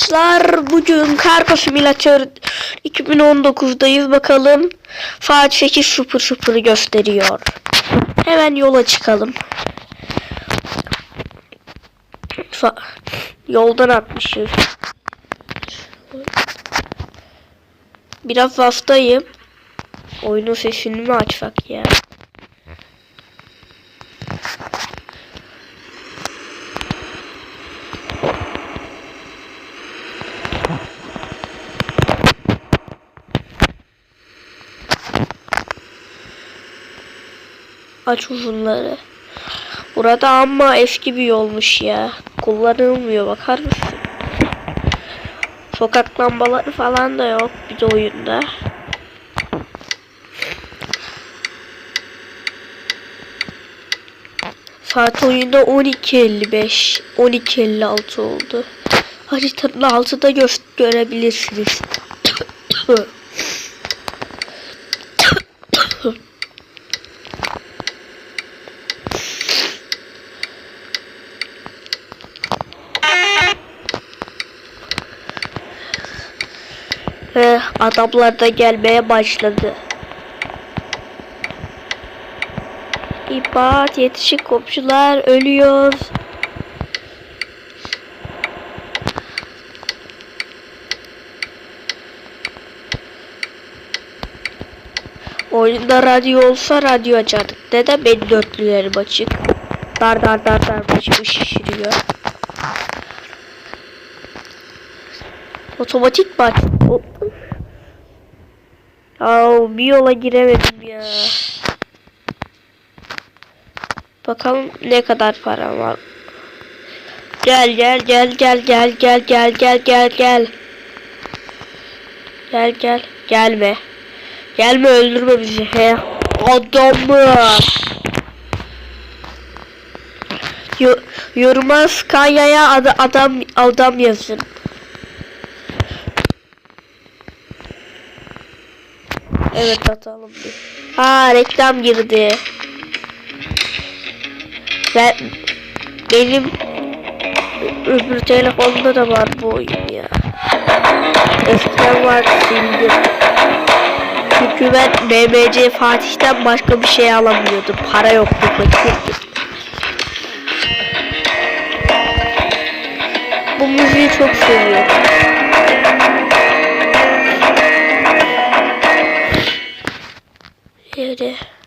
Arkadaşlar bugün Kargo Simülatör 2019'dayız bakalım. Saat 8.00'ı gösteriyor. Hemen yola çıkalım. Fa Yoldan atmışız. Biraz hastayım. Oyunun sesini mi açsak ya? Aç uzunları. Burada ama eski bir yolmuş ya. Kullanılmıyor bakar mısın? Sokak lambaları falan da yok bir de oyunda. Saat oyunda 12.55 12.56 oldu. Haritanın altında gö görebilirsiniz. Adamlar da gelmeye başladı. İbat yetişin komşular ölüyor. Oyunda radyo olsa radyo açardık. Neden benim dörtlülerim açık? Dar dar dar dar başımı şişiriyor. Otomatik bak. Hop. Ya bir yola giremedim ya. Bakalım ne kadar para var. Gel gel gel gel gel gel gel gel gel gel. Gel gel gelme. Gelme öldürme bizi he. Adamı. Yo yoruma Skanya'ya ad adam adam yazın. Evet atalım bir. Ha reklam girdi. Ben benim öbür telefonda da var bu oyun ya. Eskiden var sildim. Çünkü ben BMC Fatih'ten başka bir şey alamıyordum. Para yoktu fakirdim. Bu müziği çok seviyorum. Later.